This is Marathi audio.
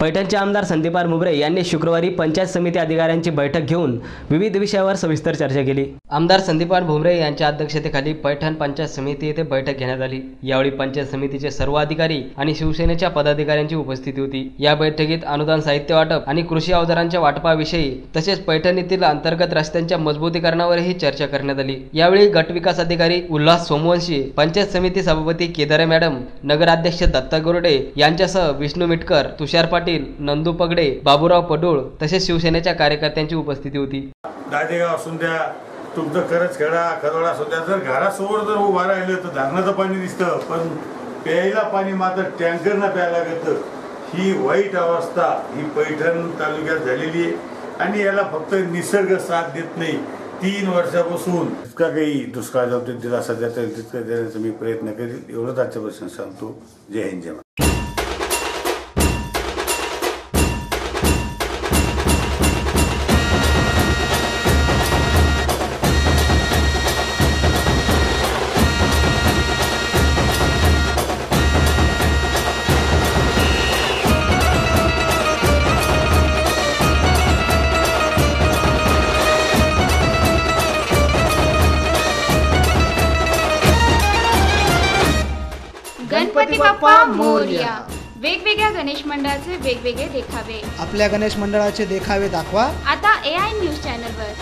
पैठणचे आमदार संदीपार मुबरे यांनी शुक्रवारी पंचायत समिती अधिकाऱ्यांची बैठक घेऊन विविध विषयावर सविस्तर चर्चा केली. आमदार संदीपार भुमरे यांच्या अध्यक्षतेखाली पैठण पंचायत समिती येथे बैठक घेण्यात आली. यावेळी पंचायत समितीचे सर्व अधिकारी आणि शिवसेनेच्या पदाधिकाऱ्यांची उपस्थिती होती. या बैठकीत अनुदान साहित्य वाटप आणि कृषी अवजारांच्या वाटपाविषयी तसेच पैठण येथील अंतर्गत रस्त्यांच्या मजबूतीकरणावरही चर्चा करण्यात आली. यावेळी गट विकास अधिकारी उल्हास सोमवंशी पंचायत समिती सभापती केदारे मॅडम नगराध्यक्ष दत्ता गोरडे यांच्यासह विष्णू मिटकर तुषार पाटील पाटील नंदू पगडे बाबूराव पडूळ तसेच शिवसेनेच्या कार्यकर्त्यांची उपस्थिती होती. दादेगाव असून द्या तुमचं खरंच खेळा खरोडा असू द्या जर घरासमोर जर उभा राहिलं तर धरणाचं पाणी दिसतं पण प्यायला पाणी मात्र टँकरनं प्यायला लागतं. ही वाईट अवस्था ही पैठण तालुक्यात झालेली आहे आणि याला फक्त निसर्ग साथ देत नाही. तीन वर्षापासून जितका काही दुष्काळ जातो दिलासा सध्या येईल तितका देण्याचा मी प्रयत्न करेल. एवढंच आजच्या प्रश्न सांगतो. जय हिंद जय गणपती बाप्पा मोरया. वेगवेगळ्या गणेश मंडळाचे वेगवेगळे देखावे. आपल्या गणेश मंडळाचे देखावे दाखवा. आता ए आय न्यूज चॅनलवर.